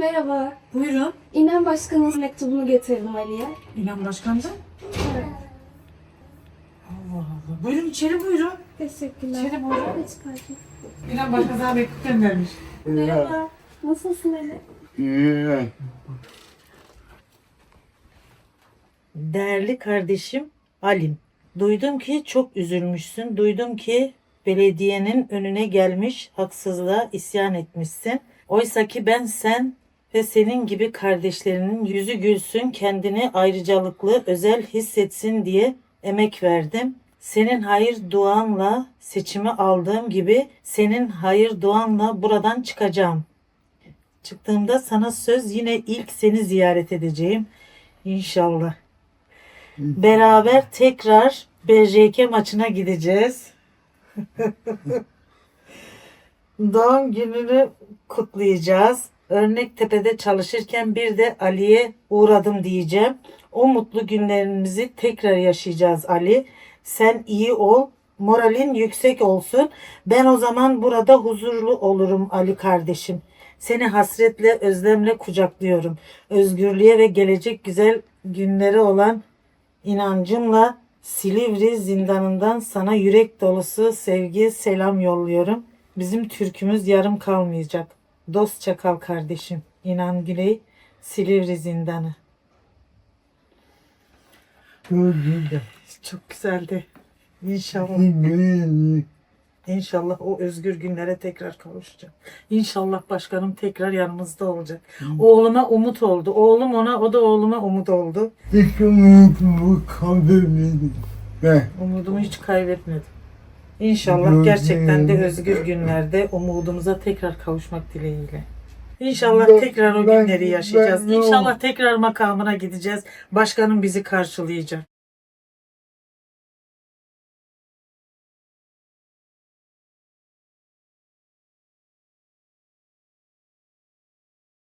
Merhaba. Buyurun. İnan Başkan'ın mektubunu getirdim Ali'ye. İnan Başkan'da. Evet. Allah Allah. Buyurun içeri buyurun. Teşekkürler. İçeri buyurun. Çıkartın. İnan Başkan sana mektup göndermiş. Merhaba. Nasılsın Ali? Değerli kardeşim Alim, duydum ki çok üzülmüşsün. Duydum ki belediyenin önüne gelmiş haksızlığa isyan etmişsin. Oysa ki ben sen ve senin gibi kardeşlerinin yüzü gülsün, kendini ayrıcalıklı, özel hissetsin diye emek verdim. Senin hayır duanla seçimi aldığım gibi senin hayır duanla buradan çıkacağım. Çıktığımda sana söz yine ilk seni ziyaret edeceğim. İnşallah. Beraber tekrar BJK maçına gideceğiz. Doğum gününü kutlayacağız. Örnektepe'de çalışırken bir de Ali'ye uğradım diyeceğim. O mutlu günlerimizi tekrar yaşayacağız Ali. Sen iyi ol, moralin yüksek olsun. Ben o zaman burada huzurlu olurum Ali kardeşim. Seni hasretle, özlemle kucaklıyorum. Özgürlüğe ve gelecek güzel günleri olan inancımla Silivri zindanından sana yürek dolusu sevgi, selam yolluyorum. Bizim türkümüz yarım kalmayacak. Dost çakal kardeşim. İnan Güney, Silivri zindanı. Çok güzeldi. İnşallah. İnşallah o özgür günlere tekrar kavuşacağım. İnşallah başkanım tekrar yanımızda olacak. Oğluma umut oldu. Oğlum ona, o da oğluma umut oldu. Hiç umudumu kaybetmedim. Ben Umudumu hiç kaybetmedim. İnşallah Gördüm. gerçekten de özgür günlerde umudumuza tekrar kavuşmak dileğiyle. İnşallah Ben- tekrar o ben- günleri yaşayacağız. ben- İnşallah tekrar makamına gideceğiz. Başkanım bizi karşılayacak.